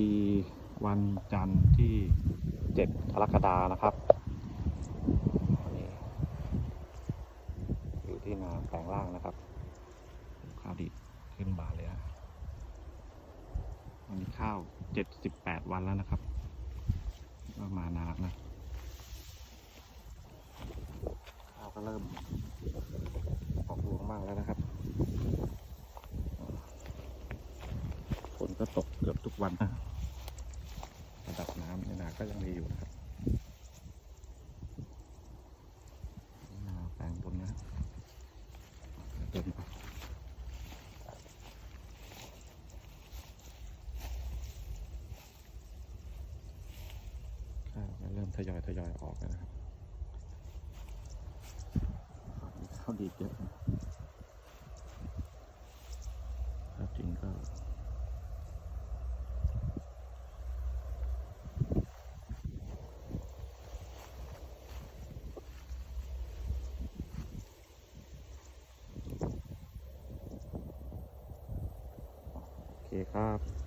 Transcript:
ดีวันจันทร์ที่ 7 กรกฎานะครับนี่อยู่ที่นาแปลงล่างนะครับข้าวดีขึ้นบานเลยนะวันนี้ข้าว 78 วันแล้วนะครับ ก็มานานนะข้าวก็เริ่มออกรวงบ้างแล้วนะครับ ฝ นก็ตกเกือบทุกวันนะระดับน้ำในนาก็ยังมีอยู่นะครับนาแปลงบนนะเดินไปข้าวก็เริ่มทยอยทยอยออกแล้วนะครับข้าวดีเยอะนะข้าวจริงก็ โอ เคครับ